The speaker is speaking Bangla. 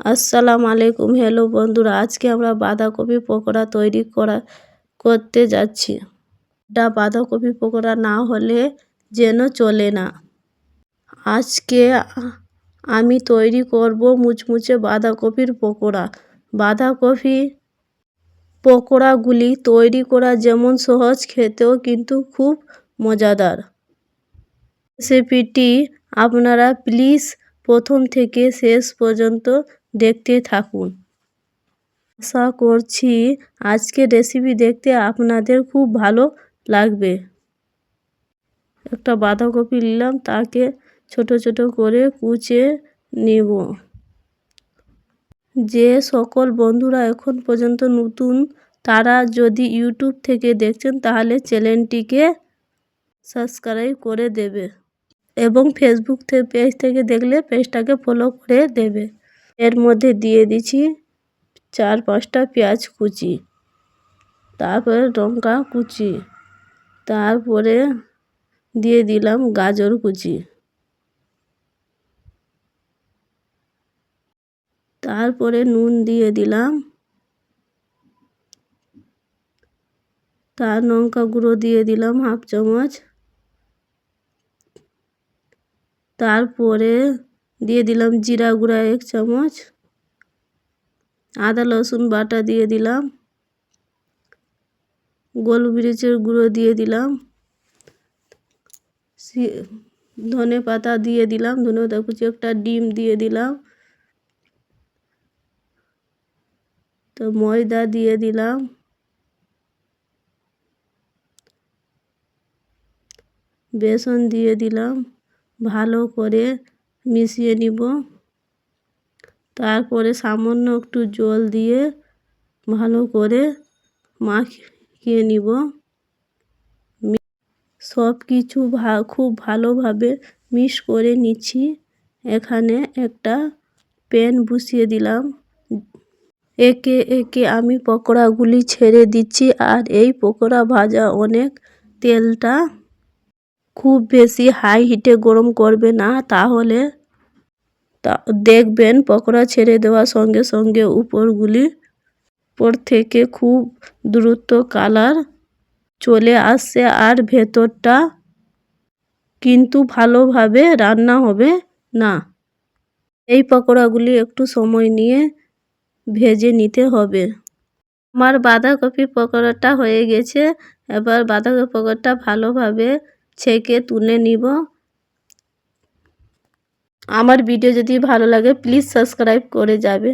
আসসালামু আলাইকুম। হ্যালো বন্ধুরা, আজকে আমরা বাঁধাকপি পকোড়া তৈরি করা, করতে যাচ্ছি। এটা বাঁধাকপি পকোড়া না হলে যেন চলে না। আজকে আমি তৈরি করব মুচমুচে বাঁধাকপির পকোড়া। বাঁধাকপি পকোড়াগুলি তৈরি করা যেমন সহজ, খেতেও কিন্তু খুব মজাদার। রেসিপিটি আপনারা প্লিজ প্রথম থেকে শেষ পর্যন্ত দেখতে থাকুন। আশা করছি আজকের রেসিপি দেখতে আপনাদের খুব ভালো লাগবে। একটা বাঁধাকপি নিলাম, তাকে ছোট ছোট করে কুচে নেব। যে সকল বন্ধুরা এখন পর্যন্ত নতুন, তারা যদি ইউটিউব থেকে দেখছেন, তাহলে চ্যানেলটিকে সাবস্ক্রাইব করে দেবে এবং ফেসবুক পেজ থেকে দেখলে পেজটাকে ফলো করে দেবে। এর মধ্যে দিয়ে দিচ্ছি চার পাঁচটা পেঁয়াজ কুচি, তারপরে লঙ্কা কুচি, তারপরে দিয়ে দিলাম গাজর কুচি। তারপরে নুন দিয়ে দিলাম, তার লঙ্কা গুঁড়ো দিয়ে দিলাম হাফ চামচ, তারপরে দিয়ে দিলাম জিরা গুঁড়া এক চামচ, আদা, রসুন বাটা দিয়ে দিলাম, গোলমরিচের গুঁড়ো দিয়ে দিলাম ধনে পাতা দিয়ে দিলাম, ধনে পাতা কুচি একটা ডিম দিয়ে দিলাম, তো ময়দা দিয়ে দিলাম, বেসন দিয়ে দিলাম, ভালো করে মিশিয়ে নিব। তারপরে সামান্য একটু জল দিয়ে ভালো করে মাখিয়ে নিব। সব কিছু খুব ভালোভাবে মিক্স করে নিচ্ছি। এখানে একটা প্যান বসিয়ে দিলাম। একে একে আমি পকোড়াগুলি ছেড়ে দিচ্ছি আর এই পকোড়া ভাজা অনেক তেলটা খুব বেশি হাই হিটে গরম করবে না, তাহলে তা দেখবেন পকোড়া ছেড়ে দেওয়ার সঙ্গে সঙ্গে উপরগুলি উপর থেকে খুব দ্রুত কালার চলে আসছে আর ভেতরটা কিন্তু ভালোভাবে রান্না হবে না। এই পকোড়াগুলি একটু সময় নিয়ে ভেজে নিতে হবে। আমার বাঁধাকপি পকোড়াটা হয়ে গেছে, এবার বাঁধাকপি পকোড়াটা ভালোভাবে ছেঁকে তুলে নিব। আমার ভিডিও যদি ভালো লাগে প্লিজ সাবস্ক্রাইব করে যাবে।